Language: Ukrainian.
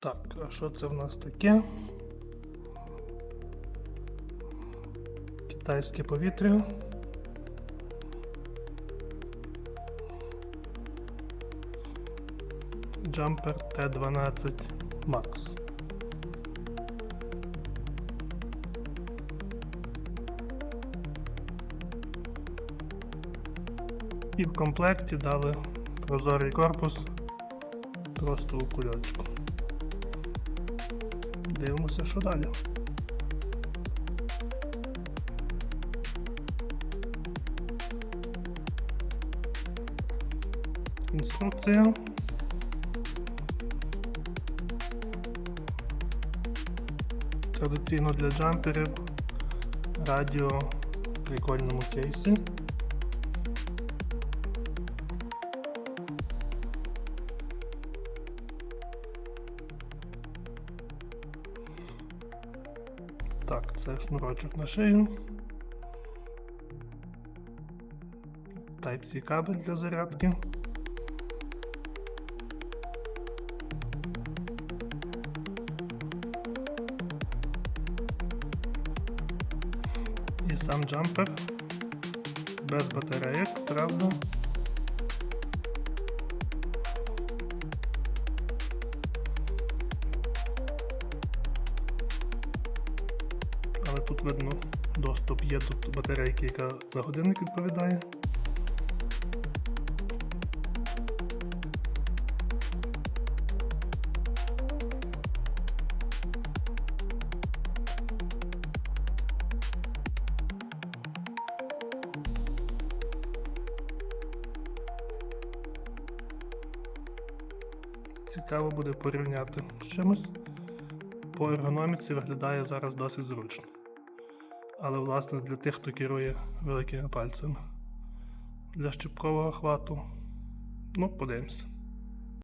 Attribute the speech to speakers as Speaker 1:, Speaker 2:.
Speaker 1: Так, а що це в нас таке? Китайське повітря. Jumper T12 Max. І в комплекті дали прозорий корпус просто у кульочку. Дивимося, що далі. Інструкція. Традиційно для джамперів радіо в прикольному кейсі. Так, це шнурочок на шию. Type-C кабель для зарядки. І сам джампер без батарейок, правда. Але тут видно доступ є до батарейки, яка за годинник відповідає. Цікаво буде порівняти з чимось. По ергономіці виглядає зараз досить зручно. Але власне для тих, хто керує великими пальцями. Для щипкового хвату. Ну, подивимося.